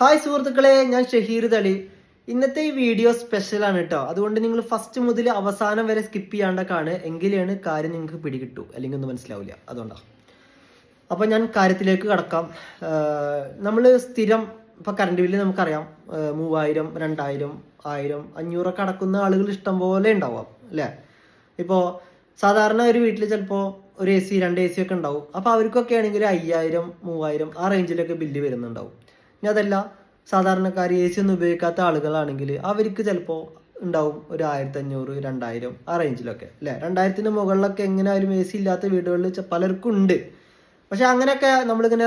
Hi സുഹൃത്തുക്കളെ ഞാൻ ഷഹീർ തളി ഇന്നത്തെ ഈ വീഡിയോ സ്പെഷ്യൽ ആണ് കേട്ടോ അതുകൊണ്ട് നിങ്ങൾ ഫസ്റ്റ് മുതൽ അവസാനം വരെ സ്കിപ്പ് ചെയ്യാണ്ട കാണുക. എങ്കിലാണ് കാര്യം നിങ്ങൾക്ക് പിടികിട്ടു. അല്ലെങ്കിൽ ഒന്നും മനസ്സിലാവില്ല അതുകൊണ്ടാണ് അപ്പൊ ഞാൻ കാര്യത്തിലേക്ക് കടക്കാം. നമ്മൾ സ്ഥിരം ഇപ്പൊ കറണ്ട് ബില്ല് നമുക്കറിയാം. മൂവായിരം രണ്ടായിരം ആയിരം അഞ്ഞൂറൊക്കെ അടക്കുന്ന ആളുകൾ ഇഷ്ടം പോലെ ഉണ്ടാവാം അല്ലേ? ഇപ്പോൾ സാധാരണ ഒരു വീട്ടിൽ ചിലപ്പോൾ ഒരു എ സി രണ്ട് എ സി ഒക്കെ ഉണ്ടാവും. അപ്പോൾ അവർക്കൊക്കെ ആണെങ്കിൽ അയ്യായിരം മൂവായിരം ആ റേഞ്ചിലൊക്കെ ബില്ല് വരുന്നുണ്ടാവും. ഇനി അതല്ല. സാധാരണക്കാർ എ സി ഒന്നും ഉപയോഗിക്കാത്ത ആളുകളാണെങ്കിൽ അവർക്ക് ചിലപ്പോൾ ഉണ്ടാവും ഒരു ആയിരത്തി അഞ്ഞൂറ് രണ്ടായിരം ആ റേഞ്ചിലൊക്കെ അല്ലേ? രണ്ടായിരത്തിന് മുകളിലൊക്കെ എങ്ങനെയായാലും എ സി ഇല്ലാത്ത വീടുകളിൽ പലർക്കും ഉണ്ട്. പക്ഷെ അങ്ങനെയൊക്കെ നമ്മളിങ്ങനെ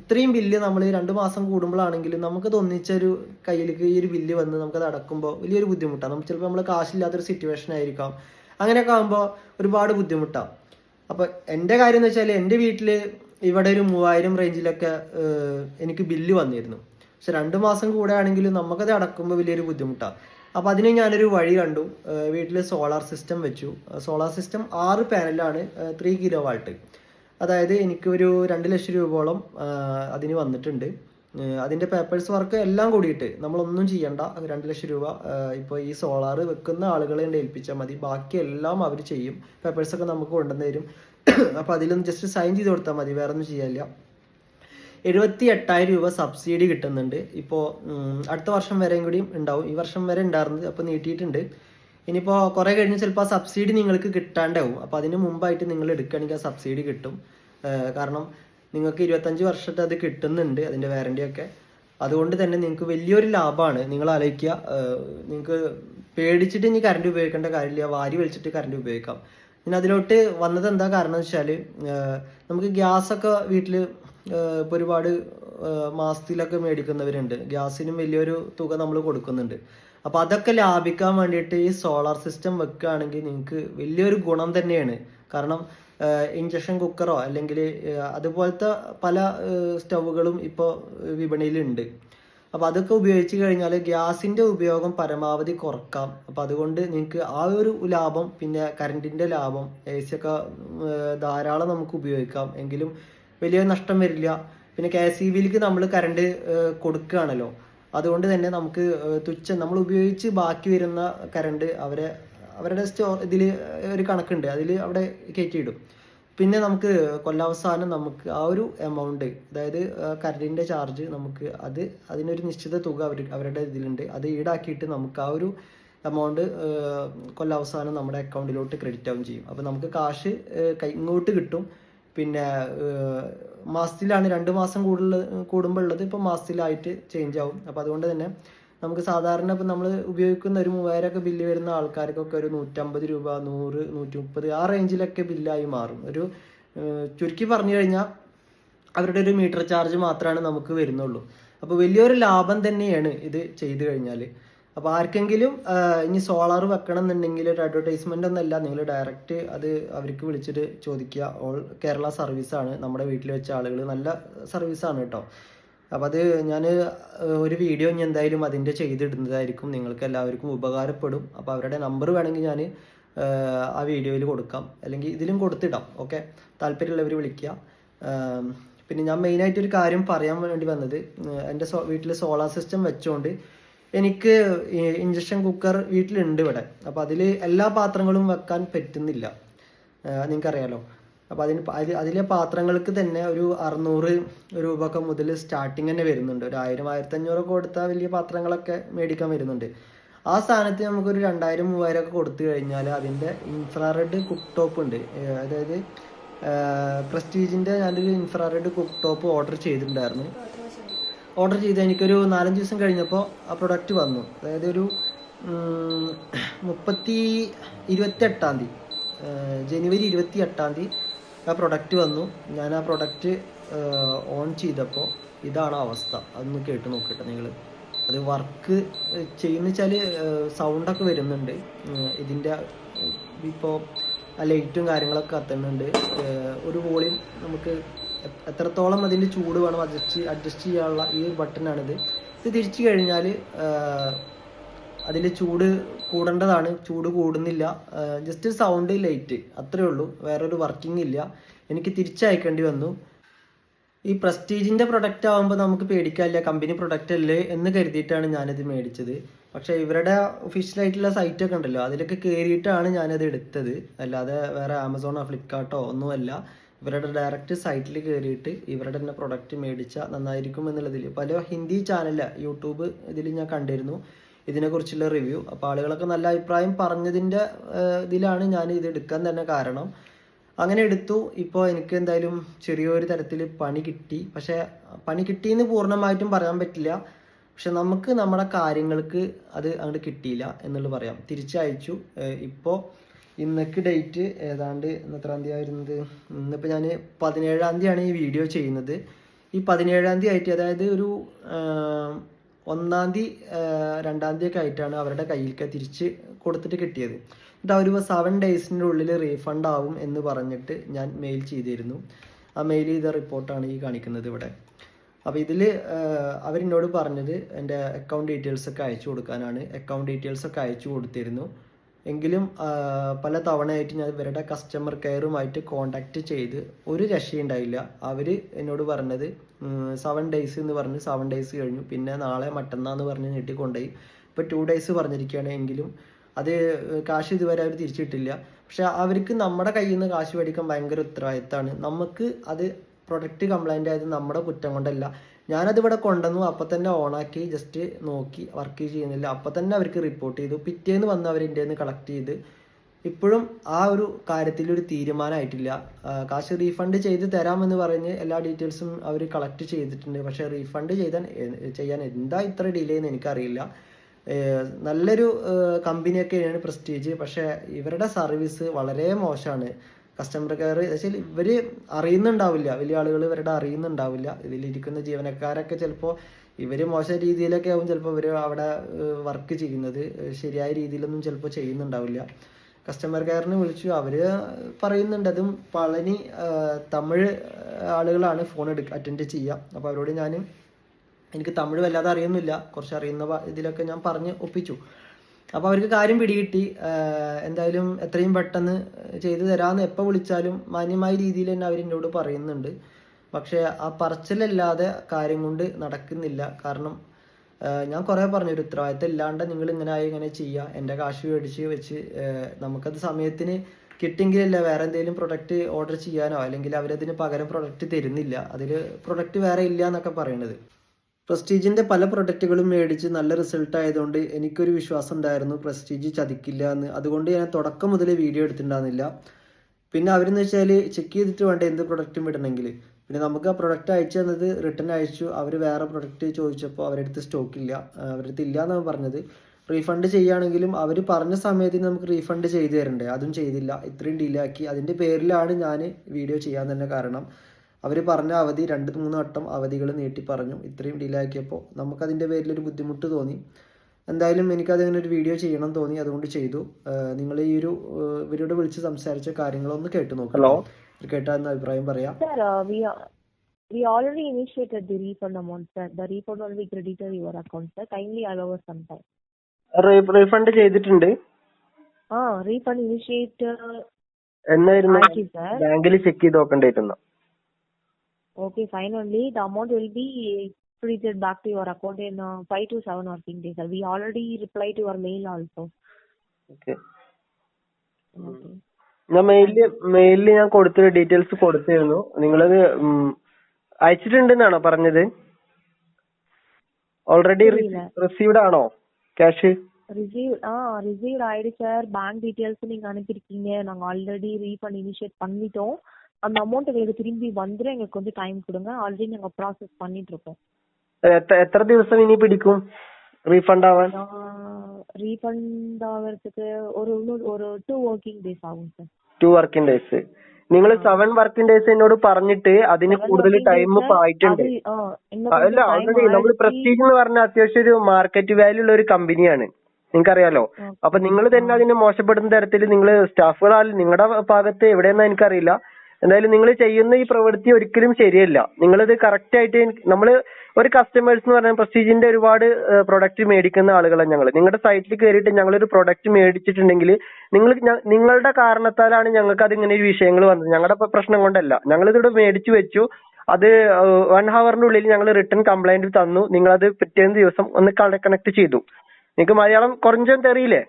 ഇത്രയും ബില്ല് നമ്മൾ രണ്ട് മാസം കൂടുമ്പോഴാണെങ്കിലും നമുക്കത് ഒന്നിച്ചൊരു കയ്യിലേക്ക് ഈ ഒരു ബില്ല് വന്ന് നമുക്കത് അടക്കുമ്പോൾ വലിയൊരു ബുദ്ധിമുട്ടാണ്. നമുക്ക് ചിലപ്പോൾ നമ്മൾ കാശില്ലാത്തൊരു സിറ്റുവേഷൻ ആയിരിക്കാം. അങ്ങനെയൊക്കെ ആകുമ്പോൾ ഒരുപാട് ബുദ്ധിമുട്ടാണ് അപ്പോൾ എന്റെ കാര്യം എന്ന് വെച്ചാൽ എന്റെ വീട്ടിൽ ഇവിടെ ഒരു മൂവായിരം റേഞ്ചിലൊക്കെ എനിക്ക് ബില്ല് വന്നിരുന്നു. പക്ഷെ രണ്ട് മാസം കൂടെ ആണെങ്കിലും നമുക്കത് അടക്കുമ്പോൾ വലിയൊരു ബുദ്ധിമുട്ടാണ് അപ്പോൾ അതിന് ഞാനൊരു വഴി കണ്ടു. വീട്ടിൽ സോളാർ സിസ്റ്റം വെച്ചു. സോളാർ സിസ്റ്റം ആറ് പാനലാണ് ത്രീ കിലോ വാൾട്ട് അതായത് എനിക്കൊരു രണ്ട് ലക്ഷം രൂപയോളം അതിന് വന്നിട്ടുണ്ട്. അതിന്റെ പേപ്പേഴ്സ് വർക്ക് എല്ലാം കൂടിയിട്ട് നമ്മളൊന്നും ചെയ്യണ്ട. രണ്ട് ലക്ഷം രൂപ ഇപ്പോൾ ഈ സോളാർ വെക്കുന്ന ആളുകളെ ഏൽപ്പിച്ചാൽ മതി. ബാക്കി എല്ലാം അവർ ചെയ്യും. പേപ്പേഴ്സൊക്കെ നമുക്ക് കൊണ്ടുവന്ന് തരും. അപ്പോൾ അതിലൊന്ന് ജസ്റ്റ് സൈൻ ചെയ്ത് കൊടുത്താൽ മതി വേറെ ഒന്നും ചെയ്യാനില്ല. എഴുപത്തി എട്ടായിരം രൂപ സബ്സിഡി കിട്ടുന്നുണ്ട്. ഇപ്പോൾ അടുത്ത വർഷം വരെയും കൂടി ഉണ്ടാവും. ഈ വർഷം വരെ ഉണ്ടായിരുന്നത് അപ്പോൾ നീട്ടിയിട്ടുണ്ട്. ഇനിയിപ്പോൾ കുറേ കഴിഞ്ഞ് ചിലപ്പോൾ ആ സബ്സിഡി നിങ്ങൾക്ക് കിട്ടാണ്ടാവും. അപ്പോൾ അതിന് മുമ്പായിട്ട് നിങ്ങൾ എടുക്കുകയാണെങ്കിൽ ആ സബ്സിഡി കിട്ടും. കാരണം നിങ്ങൾക്ക് ഇരുപത്തഞ്ച് വർഷത്തെ അത് കിട്ടുന്നുണ്ട് അതിന്റെ വാറണ്ടി ഒക്കെ. അതുകൊണ്ട് തന്നെ നിങ്ങൾക്ക് വലിയൊരു ലാഭമാണ്. നിങ്ങൾ ആലോചിക്കുക നിങ്ങൾക്ക് പേടിച്ചിട്ട് ഇനി കറണ്ട് ഉപയോഗിക്കേണ്ട കാര്യമില്ല. വാരി വലിച്ചിട്ട് കറണ്ട് ഉപയോഗിക്കാം. പിന്നെ അതിലോട്ട് വന്നത് എന്താ കാരണം വെച്ചാൽ നമുക്ക് ഗ്യാസ് ഒക്കെ വീട്ടിൽ ഇപ്പോൾ ഒരുപാട് മാസത്തിലൊക്കെ മേടിക്കുന്നവരുണ്ട്. ഗ്യാസിനും വലിയൊരു തുക നമ്മൾ കൊടുക്കുന്നുണ്ട്. അപ്പോൾ അതൊക്കെ ലാഭിക്കാൻ വേണ്ടിയിട്ട് ഈ സോളാർ സിസ്റ്റം വെക്കുകയാണെങ്കിൽ നിങ്ങൾക്ക് വലിയൊരു ഗുണം തന്നെയാണ്. കാരണം ഇഞ്ചക്ഷൻ കുക്കറോ അല്ലെങ്കിൽ അതുപോലത്തെ പല സ്റ്റൗകളും ഇപ്പോൾ വിപണിയിലുണ്ട്. അപ്പോൾ അതൊക്കെ ഉപയോഗിച്ച് കഴിഞ്ഞാൽ ഗ്യാസിന്റെ ഉപയോഗം പരമാവധി കുറക്കാം. അപ്പോൾ അതുകൊണ്ട് നിങ്ങൾക്ക് ആ ഒരു ലാഭം പിന്നെ കറണ്ടിന്റെ ലാഭം എ സി ഒക്കെ ധാരാളം നമുക്ക് ഉപയോഗിക്കാം. എങ്കിലും വലിയ നഷ്ടം വരില്ല. പിന്നെ കെ ഇ ബിയിലേക്ക് നമ്മൾ കറണ്ട് കൊടുക്കുകയാണല്ലോ അതുകൊണ്ട് തന്നെ നമുക്ക് തുച്ഛം നമ്മൾ ഉപയോഗിച്ച് ബാക്കി വരുന്ന കറണ്ട് അവരെ അവരുടെ സ്റ്റോ ഇതിൽ ഒരു കണക്കുണ്ട്. അതിൽ അവിടെ കയറ്റിയിടും പിന്നെ നമുക്ക് കൊല്ലാവസാനം നമുക്ക് ആ ഒരു എമൗണ്ട് അതായത് കരടിന്റെ ചാർജ് നമുക്ക് അത് അതിനൊരു നിശ്ചിത തുക അവർ അവരുടെ ഇതിലുണ്ട്. അത് ഈടാക്കിയിട്ട് നമുക്ക് ആ ഒരു എമൗണ്ട് കൊല്ലാവസാനം നമ്മുടെ അക്കൗണ്ടിലോട്ട് ക്രെഡിറ്റ് ആവും ചെയ്യും. അപ്പോൾ നമുക്ക് കാശ് കൈ ഇങ്ങോട്ട് കിട്ടും. പിന്നെ മാസത്തിലാണ് രണ്ട് മാസം കൂടുതൽ കൂടുമ്പോൾ ഉള്ളത്. ഇപ്പോൾ മാസത്തിലായിട്ട് ചേഞ്ച് ആവും. അപ്പോൾ അതുകൊണ്ട് തന്നെ നമുക്ക് സാധാരണ ഇപ്പം നമ്മൾ ഉപയോഗിക്കുന്ന ഒരു മൂവായിരമൊക്കെ ബില്ല് വരുന്ന ആൾക്കാർക്കൊക്കെ ഒരു നൂറ്റമ്പത് രൂപ നൂറ് നൂറ്റി മുപ്പത് ആ റേഞ്ചിലൊക്കെ ബില്ലായി മാറും. ഒരു ചുരുക്കി പറഞ്ഞു കഴിഞ്ഞാൽ അവരുടെ ഒരു മീറ്റർ ചാർജ് മാത്രമാണ് നമുക്ക് വരുന്നുള്ളൂ. അപ്പോൾ വലിയൊരു ലാഭം തന്നെയാണ് ഇത് ചെയ്തു കഴിഞ്ഞാൽ അപ്പോൾ ആർക്കെങ്കിലും ഇനി സോളാർ വെക്കണം എന്നുണ്ടെങ്കിൽ ഒരു അഡ്വർടൈസ്മെന്റ് ഒന്നല്ല നിങ്ങൾ ഡയറക്റ്റ് അത് അവർക്ക് വിളിച്ചിട്ട് ചോദിക്കുക. ഓൾ കേരള സർവീസാണ് നമ്മുടെ വീട്ടിൽ വെച്ച ആളുകൾ നല്ല സർവീസാണ് കേട്ടോ അപ്പോൾ അത് ഞാൻ ഒരു വീഡിയോ ഇനി എന്തായാലും അതിന്റെ ചെയ്തിടുന്നതായിരിക്കും. നിങ്ങൾക്ക് എല്ലാവർക്കും ഉപകാരപ്പെടും. അപ്പോൾ അവരുടെ നമ്പർ വേണമെങ്കിൽ ഞാൻ ആ വീഡിയോയിൽ കൊടുക്കാം. അല്ലെങ്കിൽ ഇതിലും കൊടുത്തിടാം. ഓക്കെ താല്പര്യമുള്ളവർ വിളിക്കുക. പിന്നെ ഞാൻ മെയിനായിട്ട് ഒരു കാര്യം പറയാൻ വേണ്ടി വന്നത് എന്റെ സോ വീട്ടിൽ സോളാർ സിസ്റ്റം വെച്ചുകൊണ്ട് എനിക്ക് ഇഞ്ചക്ഷൻ കുക്കർ വീട്ടിലുണ്ട് ഇവിടെ. അപ്പോൾ അതിൽ എല്ലാ പാത്രങ്ങളും വെക്കാൻ പറ്റുന്നില്ല. നിങ്ങൾക്കറിയാലോ. അപ്പോൾ അതിന് അതിലെ പാത്രങ്ങൾക്ക് തന്നെ ഒരു അറുന്നൂറ് രൂപ ഒക്കെ മുതൽ സ്റ്റാർട്ടിങ് തന്നെ വരുന്നുണ്ട്. ഒരു ആയിരം ആയിരത്തി അഞ്ഞൂറൊക്കെ കൊടുത്താൽ വലിയ പാത്രങ്ങളൊക്കെ മേടിക്കാൻ വരുന്നുണ്ട്. ആ സ്ഥാനത്ത് നമുക്കൊരു രണ്ടായിരം മൂവായിരം ഒക്കെ കൊടുത്തു കഴിഞ്ഞാൽ അതിന്റെ ഇൻഫ്രാറെഡ് കുക്ക് ടോപ്പ് ഉണ്ട് അതായത് പ്രസ്റ്റീജിന്റെ ഞാനൊരു ഇൻഫ്രാറെഡ് കുക്ക് ടോപ്പ് ഓർഡർ ചെയ്തിട്ടുണ്ടായിരുന്നു. ഓർഡർ ചെയ്ത് എനിക്കൊരു നാലഞ്ച് ദിവസം കഴിഞ്ഞപ്പോൾ ആ പ്രൊഡക്റ്റ് വന്നു. അതായത് ഒരു മുപ്പത്തി ഇരുപത്തി എട്ടാം തീയതി ജനുവരി ഇരുപത്തി എട്ടാം തീയതി ആ പ്രൊഡക്റ്റ് വന്നു. ഞാൻ ആ പ്രൊഡക്റ്റ് ഓൺ ചെയ്തപ്പോൾ ഇതാണ് അവസ്ഥ. അതൊന്ന് കേട്ട് നോക്കട്ടെ നിങ്ങൾ അത് വർക്ക് ചെയ്യുന്ന വെച്ചാൽ സൗണ്ടൊക്കെ വരുന്നുണ്ട്. ഇതിന്റെ ഇപ്പോൾ ആ ലൈറ്റും കാര്യങ്ങളൊക്കെ കത്തുന്നുണ്ട്. ഒരു വോളിയം നമുക്ക് എത്രത്തോളം അതിന്റെ ചൂട് വേണം അഡ്ജസ്റ്റ് അഡ്ജസ്റ്റ് ചെയ്യാനുള്ള ഈ ബട്ടണാണിത് ഇത് തിരിച്ചു കഴിഞ്ഞാൽ അതിൽ ചൂട് കൂടേണ്ടതാണ്. ചൂട് കൂടുന്നില്ല. ജസ്റ്റ് സൗണ്ട് ലൈറ്റ് അത്രേ ഉള്ളൂ. വേറൊരു വർക്കിംഗ് ഇല്ല. എനിക്ക് തിരിച്ചയക്കേണ്ടി വന്നു. ഈ പ്രസ്റ്റീജിന്റെ പ്രൊഡക്റ്റ് ആകുമ്പോൾ നമുക്ക് പേടിക്കാനില്ല. കമ്പനി പ്രൊഡക്റ്റ് അല്ലേ എന്ന് കരുതിയിട്ടാണ് ഞാനിത് മേടിച്ചത്. പക്ഷേ ഇവരുടെ ഒഫീഷ്യൽ ആയിട്ടുള്ള സൈറ്റൊക്കെ ഉണ്ടല്ലോ. അതിലൊക്കെ കയറിയിട്ടാണ് ഞാനത് എടുത്തത്. അല്ലാതെ വേറെ ആമസോണോ ഫ്ലിപ്കാർട്ടോ ഒന്നുമല്ല ഇവരുടെ ഡയറക്റ്റ് സൈറ്റിൽ കയറിയിട്ട് ഇവരുടെ തന്നെ പ്രൊഡക്റ്റ് മേടിച്ചാൽ നന്നായിരിക്കും എന്നുള്ളതിൽ പല ഹിന്ദി ചാനലിൽ യൂട്യൂബ് ഇതിൽ ഞാൻ കണ്ടിരുന്നു. ഇതിനെക്കുറിച്ചുള്ള റിവ്യൂ അപ്പോൾ ആളുകളൊക്കെ നല്ല അഭിപ്രായം പറഞ്ഞതിന്റെ ഇതിലാണ് ഞാൻ ഇത് എടുക്കാൻ തന്നെ കാരണം. അങ്ങനെ എടുത്തു. ഇപ്പോൾ എനിക്ക് എന്തായാലും ചെറിയൊരു തരത്തിൽ പണി കിട്ടി. പക്ഷേ പണി കിട്ടിയെന്ന് പൂർണമായിട്ടും പറയാൻ പറ്റില്ല. പക്ഷെ നമുക്ക് നമ്മുടെ കാര്യങ്ങൾക്ക് അത് അങ്ങോട്ട് കിട്ടിയില്ല എന്നുള്ളത് പറയാം. തിരിച്ചയച്ചു ഇപ്പോൾ ഇന്നക്ക് ഡേറ്റ് ഏതാണ്ട് എത്രാം തീയതി ആയിരുന്നത്? ഇന്നിപ്പോൾ ഞാൻ പതിനേഴാം തീയതിയാണ് ഈ വീഡിയോ ചെയ്യുന്നത്. ഈ പതിനേഴാം തീയതി ആയിട്ട് അതായത് ഒരു ഒന്നാം തീയതി രണ്ടാം തീയതി ഒക്കെ ആയിട്ടാണ് അവരുടെ കയ്യിലേക്ക് തിരിച്ച് കൊടുത്തിട്ട് കിട്ടിയത്. എന്നിട്ട് അവർ സെവൻ ഡേയ്സിന്റെ ഉള്ളിൽ റീഫണ്ട് ആവും എന്ന് പറഞ്ഞിട്ട് ഞാൻ മെയിൽ ചെയ്തിരുന്നു. ആ മെയിൽ ചെയ്ത റിപ്പോർട്ടാണ് ഈ കാണിക്കുന്നത് ഇവിടെ. അപ്പോൾ ഇതിൽ അവരെന്നോട് പറഞ്ഞത് എന്റെ അക്കൗണ്ട് ഡീറ്റെയിൽസ് ഒക്കെ അയച്ചു കൊടുക്കാനാണ്. അക്കൗണ്ട് ഡീറ്റെയിൽസ് ഒക്കെ അയച്ചു കൊടുത്തിരുന്നു. എങ്കിലും പല തവണയായിട്ട് ഞാൻ ഇവരുടെ കസ്റ്റമർ കെയറുമായിട്ട് കോണ്ടാക്ട് ചെയ്ത് ഒരു രക്ഷയുണ്ടായില്ല. അവർ എന്നോട് പറഞ്ഞത് സെവൻ ഡേയ്സ് എന്ന് പറഞ്ഞ് സെവൻ ഡേയ്സ് കഴിഞ്ഞു. പിന്നെ നാളെ മറ്റന്നാന്ന് പറഞ്ഞ് നീട്ടി കൊണ്ടുപോയി ഇപ്പോൾ ടു ഡേയ്സ് പറഞ്ഞിരിക്കുകയാണ് എങ്കിലും അത് കാശ് ഇതുവരെ അവർ തിരിച്ചിട്ടില്ല. പക്ഷെ അവർക്ക് നമ്മുടെ കയ്യിൽ നിന്ന് കാശ് മേടിക്കാൻ ഭയങ്കര ഉത്തരവാദിത്തമാണ്. നമുക്ക് അത് പ്രൊഡക്റ്റ് കംപ്ലൈന്റ് ആയത് നമ്മുടെ കുറ്റം കൊണ്ടല്ല. ഞാനത് ഇവിടെ കൊണ്ടുവന്നു. അപ്പം തന്നെ ഓണാക്കി ജസ്റ്റ് നോക്കി വർക്ക് ചെയ്യുന്നില്ല. അപ്പം തന്നെ അവർക്ക് റിപ്പോർട്ട് ചെയ്തു. പിറ്റേന്ന് വന്ന് അവർ എന്റെ നിന്ന് കളക്ട് ചെയ്ത്. ഇപ്പോഴും ആ ഒരു കാര്യത്തിൽ ഒരു തീരുമാനമായിട്ടില്ല. കാശ് റീഫണ്ട് ചെയ്ത് തരാമെന്ന് പറഞ്ഞ് എല്ലാ ഡീറ്റെയിൽസും അവർ കളക്ട് ചെയ്തിട്ടുണ്ട്. പക്ഷേ റീഫണ്ട് ചെയ്താൽ ചെയ്യാൻ എന്താ ഇത്ര ഡിലേ എന്ന് എനിക്കറിയില്ല. നല്ലൊരു കമ്പനിയൊക്കെയാണ് പ്രസ്റ്റീജ് പക്ഷേ ഇവരുടെ സർവീസ് വളരെ മോശമാണ്. കസ്റ്റമർ കെയർ വെച്ചാൽ ഇവർ അറിയുന്നുണ്ടാവില്ല. വലിയ ആളുകൾ ഇവരുടെ അറിയുന്നുണ്ടാവില്ല. ഇതിലിരിക്കുന്ന ജീവനക്കാരൊക്കെ ചിലപ്പോൾ ഇവർ മോശം രീതിയിലൊക്കെ ആവും ചിലപ്പോൾ ഇവർ അവിടെ വർക്ക് ചെയ്യുന്നത്. ശരിയായ രീതിയിലൊന്നും ചിലപ്പോൾ ചെയ്യുന്നുണ്ടാവില്ല. കസ്റ്റമർ കെയറിന് വിളിച്ചു. അവർ പറയുന്നുണ്ട്. അതും പളനി തമിഴ് ആളുകളാണ് ഫോൺ എടുക്ക അറ്റൻഡ് ചെയ്യുക അപ്പോൾ അവരോട് ഞാൻ എനിക്ക് തമിഴ് വല്ലാതെ അറിയുന്നില്ല കുറച്ച് അറിയുന്ന ഇതിലൊക്കെ ഞാൻ പറഞ്ഞ് ഒപ്പിച്ചു. അപ്പോൾ അവർക്ക് കാര്യം പിടികിട്ടി. എന്തായാലും എത്രയും പെട്ടെന്ന് ചെയ്തു തരാന്ന് എപ്പോൾ വിളിച്ചാലും മാന്യമായ രീതിയിൽ തന്നെ അവർ എന്നോട് പറയുന്നുണ്ട്. പക്ഷെ ആ പറച്ചിലല്ലാതെ കാര്യം കൊണ്ട് നടക്കുന്നില്ല. കാരണം ഞാൻ കുറേ പറഞ്ഞു ഒരു ഉത്തരവാദിത്തം ഇല്ലാണ്ട് നിങ്ങൾ ഇങ്ങനെ ആയി ഇങ്ങനെ ചെയ്യുക എന്റെ കാശ് മേടിച്ച് വെച്ച് നമുക്കത് സമയത്തിന് കിട്ടിയെങ്കിലല്ല വേറെ എന്തെങ്കിലും പ്രൊഡക്റ്റ് ഓർഡർ ചെയ്യാനോ? അല്ലെങ്കിൽ അവരതിന് പകരം പ്രൊഡക്റ്റ് തരുന്നില്ല. അതിൽ പ്രൊഡക്റ്റ് വേറെ ഇല്ല എന്നൊക്കെ പറയണത്. പ്രസ്റ്റീജിന്റെ പല പ്രൊഡക്റ്റുകളും മേടിച്ച് നല്ല റിസൾട്ട് ആയതുകൊണ്ട് എനിക്കൊരു വിശ്വാസം ഉണ്ടായിരുന്നു. പ്രസ്റ്റീജ് ചതിക്കില്ല എന്ന്. അതുകൊണ്ട് ഞാൻ തുടക്കം മുതലേ വീഡിയോ എടുത്തിട്ടുണ്ടായിരുന്നില്ല. പിന്നെ അവരെന്ന് വെച്ചാൽ ചെക്ക് ചെയ്തിട്ട് വേണ്ട എന്ത് പ്രൊഡക്റ്റും വിടണമെങ്കിൽ പിന്നെ നമുക്ക് ആ പ്രൊഡക്റ്റ് അയച്ചു തന്നത് റിട്ടേൺ അയച്ചു. അവർ വേറെ പ്രൊഡക്റ്റ് ചോദിച്ചപ്പോൾ അവരുടെ സ്റ്റോക്കില്ല സ്റ്റോക്ക് ഇല്ല. എന്നാണ് പറഞ്ഞത്. റീഫണ്ട് ചെയ്യുകയാണെങ്കിലും അവർ പറഞ്ഞ സമയത്തിന് നമുക്ക് റീഫണ്ട് ചെയ്തു തരണ്ടേ? അതും ചെയ്തില്ല. ഇത്രയും ഡിലാക്കി അതിന്റെ പേരിലാണ് ഞാൻ വീഡിയോ ചെയ്യാൻ തന്നെ കാരണം. അവർ പറഞ്ഞ അവധി രണ്ട് മൂന്ന് വട്ടം അവധികൾ നീട്ടി പറഞ്ഞു. ഇത്രയും ഡിലേ ആക്കിയപ്പോൾ നമുക്കതിന്റെ പേരിൽ ഒരു ബുദ്ധിമുട്ട് തോന്നി. എന്തായാലും എനിക്കതിങ്ങനെ ഒരു വീഡിയോ ചെയ്യണം തോന്നി. അതുകൊണ്ട് ചെയ്തു. നിങ്ങൾ ഈ ഒരു ഇവരോട് വിളിച്ച് സംസാരിച്ച കാര്യങ്ങളൊന്ന് കേട്ടു നോക്കാം. കേട്ടാ എന്ന അഭിപ്രായം പറയാം. Sir, uh, we already initiated the refund amount, sir. The refund will be credited your account, sir. Kindly allow us some time. Refund ചെയ്തിട്ടുണ്ട്. Ah, refund initiate uh, എന്നായിരുന്നു. ബാങ്കിൽ ചെക്ക് ചെയ്ത് നോക്കണ്ടായിരുന്നു. Okay, fine only. The amount will be credited back to your account in uh, five to seven working days. Sir. We already replied to your mail also. Okay. ഞാൻ മെയിലിൽ മെയിലിൽ ഞാൻ കൊടുത്തൊരു details കൊടുത്തിരുന്നു നിങ്ങളത് അയച്ചിട്ടുണ്ടെന്നാണോ പറഞ്ഞത് ഓൾറെഡി റിസീവ്ഡ് ആണോ ക്യാഷ് റിസീവ് ஆ ரிசீவ் ஆயிடுச்சு சார் பேங்க் டீட்டெயில்ஸ் நீங்க அனுப்பியிருக்கீங்க நாங்க ஆல்ரெடி ரீஃபண்ட் இனிஷியேட் பண்ணிட்டோம் அந்த அமௌண்ட் எங்களுக்கு திரும்பி வந்துடும் எங்களுக்கு கொஞ்சம் டைம் கொடுங்க ஆல்ரெடி நாங்க ப்ராசஸ் பண்ணிட்டு இருக்கோம் എത്ര ദിവസം ഇനി പിടിക്കും റീഫണ്ട് ആവാൻ ரீஃபண்ட் ஆகிறதுக்கு ஒரு இன்னும் ஒரு டூ ஒர்க்கிங் டேஸ் ஆகும் சார் ടു വർക്കിംഗ് ഡേയ്സ് നിങ്ങൾ സെവൻ വർക്കിംഗ് ഡേയ്സ് എന്നോട് പറഞ്ഞിട്ട് അതിന് കൂടുതൽ ടൈം ഇപ്പൊ ആയിട്ടുണ്ട് அது ஆ, இன்னும் അല്ല கொஞ்சம் time ഓൾറെഡി നമ്മൾ ஆயிடுச்சு. പ്രസ്റ്റീജ് എന്ന് പറഞ്ഞ അത്യാവശ്യം ഒരു മാർക്കറ്റ് വാല്യൂ ഉള്ള ഒരു കമ്പനിയാണ് നിങ്ങൾക്കറിയാലോ Okay. അപ്പൊ നിങ്ങൾ തന്നെ അതിനെ മോശപ്പെടുന്ന തരത്തിൽ നിങ്ങൾ സ്റ്റാഫുകളാൽ നിങ്ങളുടെ ഭാഗത്ത് എവിടെയെന്നാ എനിക്കറിയില്ല എന്തായാലും നിങ്ങൾ ചെയ്യുന്ന ഈ പ്രവൃത്തി ഒരിക്കലും ശരിയല്ല. നിങ്ങളിത് കറക്റ്റ് ആയിട്ട് നമ്മൾ ഒരു കസ്റ്റമേഴ്സ് എന്ന് പറഞ്ഞാൽ പ്രസ്റ്റീജിന്റെ ഒരുപാട് പ്രൊഡക്റ്റ് മേടിക്കുന്ന ആളുകളാണ് ഞങ്ങൾ നിങ്ങളുടെ സൈറ്റിൽ കയറിയിട്ട് ഞങ്ങളൊരു പ്രൊഡക്റ്റ് മേടിച്ചിട്ടുണ്ടെങ്കിൽ നിങ്ങൾ നിങ്ങളുടെ കാരണത്താലാണ് ഞങ്ങൾക്ക് ഇങ്ങനെ ഒരു വിഷയങ്ങൾ വന്നത്. ഞങ്ങളുടെ പ്രശ്നം കൊണ്ടല്ല. ഞങ്ങൾ ഇതിവിടെ മേടിച്ചു വെച്ചു. അത് വൺ ഉള്ളിൽ ഞങ്ങൾ റിട്ടേൺ കംപ്ലൈന്റ് തന്നു. നിങ്ങൾ അത് പിറ്റേന്ന് ദിവസം ഒന്ന് കണക്ട് ചെയ്തു. നിങ്ങൾക്ക് മലയാളം കുറഞ്ഞൊന്നും തെറിയില്ലേ?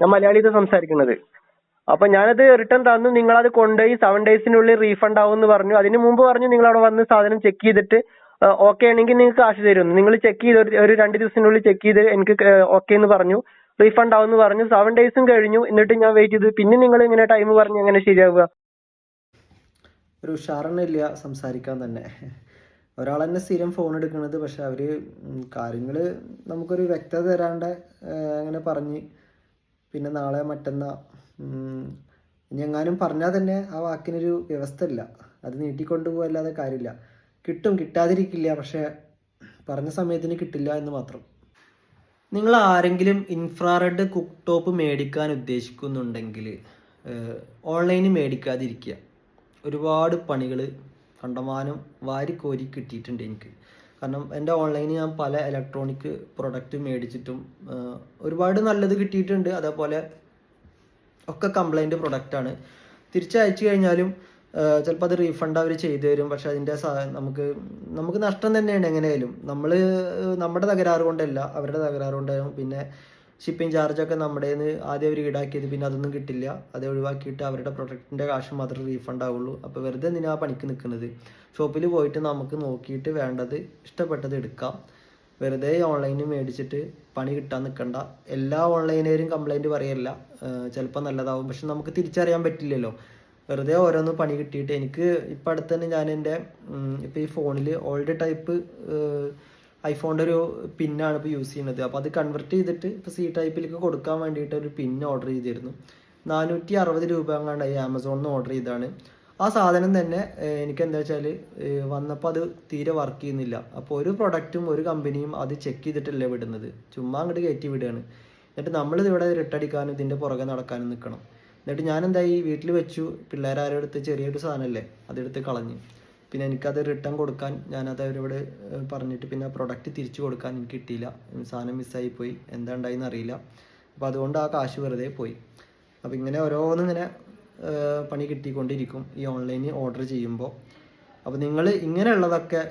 ഞാൻ മലയാളിയിൽ സംസാരിക്കുന്നത്. അപ്പൊ ഞാനത് റിട്ടേൺ തന്നു. നിങ്ങളത് കൊണ്ടുപോയി സെവൻ ഡേയ്സിനുള്ളിൽ റീഫണ്ട് ആവും എന്ന് പറഞ്ഞു. അതിന് മുമ്പ് പറഞ്ഞു നിങ്ങൾ അവിടെ വന്ന് സാധനം ചെക്ക് ചെയ്തിട്ട് ഓക്കെ ആണെങ്കിൽ നിങ്ങൾക്ക് കാശ് തരും നിങ്ങൾ ചെക്ക് ചെയ്ത് ഒരു- രണ്ട് ദിവസത്തിനുള്ളിൽ ചെക്ക് ചെയ്ത് എനിക്ക് ഓക്കെ എന്ന് പറഞ്ഞു. റീഫണ്ട് ആവും എന്ന് പറഞ്ഞു സെവൻ ഡേയ്സും കഴിഞ്ഞു. എന്നിട്ട് ഞാൻ വെയിറ്റ് ചെയ്തു. പിന്നെ നിങ്ങൾ ഇങ്ങനെ ടൈം പറഞ്ഞു എങ്ങനെ ശരിയാവുക. ഒരു ഉഷാറണില്ല സംസാരിക്കാൻ തന്നെ. ഒരാൾ തന്നെ സ്ഥിരം ഫോൺ എടുക്കുന്നത്. പക്ഷെ അവർ കാര്യങ്ങൾ നമുക്കൊരു വ്യക്തത തരാണ്ട് അങ്ങനെ പറഞ്ഞ്. പിന്നെ നാളെ മറ്റന്നാ ഇനി എങ്ങാനും പറഞ്ഞാൽ തന്നെ ആ വാക്കിനൊരു വ്യവസ്ഥ ഇല്ല അത് നീട്ടിക്കൊണ്ടുപോകല്ലാതെ കാര്യമില്ല. കിട്ടും കിട്ടാതിരിക്കില്ല പക്ഷേ പറഞ്ഞ സമയത്തിന് കിട്ടില്ല എന്ന് മാത്രം. നിങ്ങൾ ആരെങ്കിലും ഇൻഫ്രാറെഡ് കുക്ക് ടോപ്പ് മേടിക്കാൻ ഉദ്ദേശിക്കുന്നുണ്ടെങ്കിൽ ഓൺലൈനിൽ മേടിക്കാതിരിക്കുക. ഒരുപാട് പണികൾ കണ്ടമാനം വാരിക്കോരി കിട്ടിയിട്ടുണ്ട് എനിക്ക്. കാരണം എന്റെ ഓൺലൈനിൽ ഞാൻ പല ഇലക്ട്രോണിക് പ്രൊഡക്റ്റ് മേടിച്ചിട്ടും ഒരുപാട് നല്ലത് കിട്ടിയിട്ടുണ്ട്. അതേപോലെ ഒക്കെ കംപ്ലൈന്റ് പ്രൊഡക്റ്റാണ് തിരിച്ചയച്ചു കഴിഞ്ഞാലും ചിലപ്പോൾ അത് റീഫണ്ട് അവർ ചെയ്തു തരും. പക്ഷെ അതിന്റെ നമുക്ക് നമുക്ക് നഷ്ടം തന്നെയാണ് എങ്ങനെയായാലും നമ്മൾ നമ്മുടെ തകരാറ് കൊണ്ടല്ല അവരുടെ തകരാറ് കൊണ്ടാവും പിന്നെ ഷിപ്പിംഗ് ചാർജൊക്കെ നമ്മുടെ ആദ്യം അവർ ഈടാക്കിയത്. പിന്നെ അതൊന്നും കിട്ടില്ല. അത് ഒഴിവാക്കിയിട്ട് അവരുടെ പ്രൊഡക്റ്റിന്റെ കാശ് മാത്രമേ റീഫണ്ട് ആവുള്ളൂ. അപ്പോൾ വെറുതെ എന്തിനാ പണിക്ക് നിൽക്കുന്നത് ഷോപ്പിൽ പോയിട്ട് നമുക്ക് നോക്കിയിട്ട് വേണ്ടത് ഇഷ്ടപ്പെട്ടത് എടുക്കാം. വെറുതെ ഓൺലൈനിൽ മേടിച്ചിട്ട് പണി കിട്ടാൻ നിൽക്കണ്ട എല്ലാ ഓൺലൈനേരും കംപ്ലൈന്റ് പറയല്ല. ചിലപ്പോൾ നല്ലതാവും. പക്ഷെ നമുക്ക് തിരിച്ചറിയാൻ പറ്റില്ലല്ലോ. വെറുതെ ഓരോന്ന് പണി കിട്ടിയിട്ട് എനിക്ക് ഇപ്പം അടുത്ത് തന്നെ ഞാൻ എന്റെ ഇപ്പോൾ ഈ ഫോണിൽ ഓൾഡ് ടൈപ്പ് ഐഫോണിന്റെ ഒരു പിന്നാണ് ഇപ്പോൾ യൂസ് ചെയ്യുന്നത്. അപ്പോൾ അത് കൺവെർട്ട് ചെയ്തിട്ട് ഇപ്പോൾ സി ടൈപ്പിലേക്ക് കൊടുക്കാൻ വേണ്ടിയിട്ട് ഒരു പിൻ ഓർഡർ ചെയ്തിരുന്നു. നാനൂറ്റി അറുപത് രൂപ എങ്ങാണ്ടായി ആമസോണിൽ നിന്ന് ഓർഡർ ചെയ്താണ് ആ സാധനം തന്നെ എനിക്ക് എന്താ വെച്ചാൽ വന്നപ്പോൾ അത് തീരെ വർക്ക് ചെയ്യുന്നില്ല. അപ്പോൾ ഒരു പ്രൊഡക്റ്റും ഒരു കമ്പനിയും അത് ചെക്ക് ചെയ്തിട്ടല്ലേ വിടുന്നത്. ചുമ്മാ അങ്ങോട്ട് കയറ്റി വിടുകയാണ് എന്നിട്ട് നമ്മളിത് ഇവിടെ റിട്ടടിക്കാനും ഇതിന്റെ പുറകെ നടക്കാനും നിൽക്കണം എന്നിട്ട് ഞാൻ ഈ വീട്ടിൽ വെച്ചു. പിള്ളേരാരും എടുത്ത് ചെറിയൊരു സാധനമല്ലേ അതെടുത്ത് കളഞ്ഞ്. പിന്നെ എനിക്കത് റിട്ടേൺ കൊടുക്കാൻ ഞാനത് അവരോട് പറഞ്ഞിട്ട് പിന്നെ പ്രൊഡക്റ്റ് തിരിച്ചു കൊടുക്കാൻ എനിക്ക് കിട്ടിയില്ല. സാധനം മിസ്സായി പോയി എന്താ ഉണ്ടായിന്ന് അറിയില്ല. അപ്പോൾ അതുകൊണ്ട് ആ കാശ് വെറുതെ പോയി. അപ്പോൾ ഇങ്ങനെ ഓരോന്നിങ്ങനെ പണി കിട്ടിക്കൊണ്ടിരിക്കും ഈ ഓൺലൈനിൽ ഓർഡർ ചെയ്യുമ്പോൾ അപ്പോൾ നിങ്ങൾ ഇങ്ങനെയുള്ളതൊക്കെ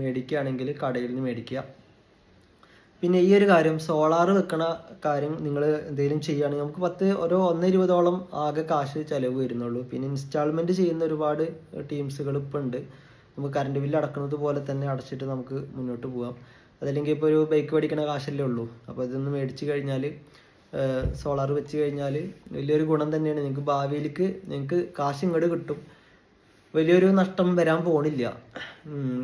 മേടിക്കുകയാണെങ്കിൽ കടയിൽ നിന്ന് മേടിക്കുക. പിന്നെ ഈ ഒരു കാര്യം സോളാർ വെക്കണ കാര്യം നിങ്ങൾ എന്തെങ്കിലും ചെയ്യുകയാണെങ്കിൽ നമുക്ക് പത്ത് ഒരു ഒന്ന് ഇരുപതോളം ആകെ കാശ് ചിലവ് വരുന്നുള്ളൂ. പിന്നെ ഇൻസ്റ്റാൾമെന്റ് ചെയ്യുന്ന ഒരുപാട് ടീംസുകൾ ഇപ്പോൾ ഉണ്ട്. നമുക്ക് കറണ്ട് ബില്ല് അടക്കുന്നത് പോലെ തന്നെ അടച്ചിട്ട് നമുക്ക് മുന്നോട്ട് പോകാം അതല്ലെങ്കിൽ ഇപ്പോൾ ഒരു ബൈക്ക് മേടിക്കണ കാശല്ലേ ഉള്ളൂ. അപ്പോൾ ഇതൊന്ന് മേടിച്ച് കഴിഞ്ഞാൽ സോളാർ വെച്ച് കഴിഞ്ഞാൽ വലിയൊരു ഗുണം തന്നെയാണ്. നിങ്ങൾക്ക് ഭാവിയിലേക്ക് നിങ്ങൾക്ക് കാശ് ഇങ്ങോട്ട് കിട്ടും. വലിയൊരു നഷ്ടം വരാൻ പോണില്ല.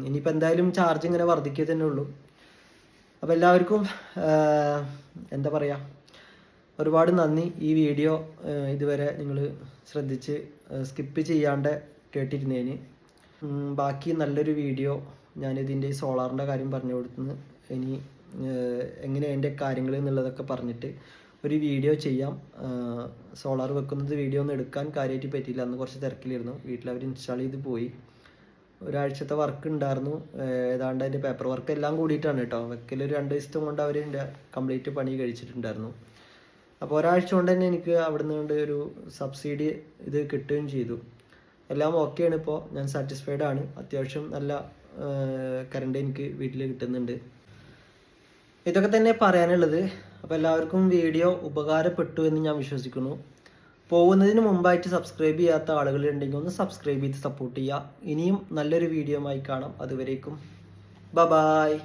ഇനിയിപ്പോൾ എന്തായാലും ചാർജ് ഇങ്ങനെ വർദ്ധിക്കുക തന്നെ ഉള്ളൂ. അപ്പോൾ എല്ലാവർക്കും എന്താ പറയുക ഒരുപാട് നന്ദി. ഈ വീഡിയോ ഇതുവരെ നിങ്ങൾ ശ്രദ്ധിച്ച് സ്കിപ്പ് ചെയ്യാണ്ട് കേട്ടിരുന്നതിന് ബാക്കി നല്ലൊരു വീഡിയോ ഞാനിതിന്റെ സോളാറിന്റെ കാര്യം പറഞ്ഞു കൊടുത്തുനിന്ന് ഇനി എങ്ങനെ അതിന്റെ കാര്യങ്ങൾ എന്നുള്ളതൊക്കെ പറഞ്ഞിട്ട് ഒരു വീഡിയോ ചെയ്യാം. സോളാർ വെക്കുന്നത് വീഡിയോ ഒന്നും എടുക്കാൻ കാര്യമായിട്ട് പറ്റിയില്ല. അന്ന് കുറച്ച് തിരക്കിലിരുന്നു വീട്ടിൽ അവർ ഇൻസ്റ്റാൾ ചെയ്ത് പോയി. ഒരാഴ്ചത്തെ വർക്ക് ഉണ്ടായിരുന്നു. ഏതാണ്ട് അതിന്റെ പേപ്പർ വർക്ക് എല്ലാം കൂടിയിട്ടാണ് കേട്ടോ. വെക്കൽ ഒരു രണ്ട് ദിവസം കൊണ്ട് അവർ കംപ്ലീറ്റ് പണി കഴിച്ചിട്ടുണ്ടായിരുന്നു. അപ്പോൾ ഒരാഴ്ച കൊണ്ട് തന്നെ എനിക്ക് അവിടെ കൊണ്ട് ഒരു സബ്സിഡി ഇത് കിട്ടുകയും ചെയ്തു. എല്ലാം ഓക്കെയാണ് ഇപ്പോൾ ഞാൻ സാറ്റിസ്ഫൈഡ് ആണ്. അത്യാവശ്യം നല്ല കറണ്ട് എനിക്ക് വീട്ടിൽ കിട്ടുന്നുണ്ട്. ഇതൊക്കെ തന്നെ പറയാനുള്ളത്. അപ്പോൾ എല്ലാവർക്കും വീഡിയോ ഉപകാരപ്പെട്ടു എന്ന് ഞാൻ വിശ്വസിക്കുന്നു. പോകുന്നതിന് മുമ്പായിട്ട് സബ്സ്ക്രൈബ് ചെയ്യാത്ത ആളുകളുണ്ടെങ്കിൽ ഒന്ന് സബ്സ്ക്രൈബ് ചെയ്ത് സപ്പോർട്ട് ചെയ്യുക. ഇനിയും നല്ലൊരു വീഡിയോ ആയി കാണാം. അതുവരേക്കും. ബ ബായ്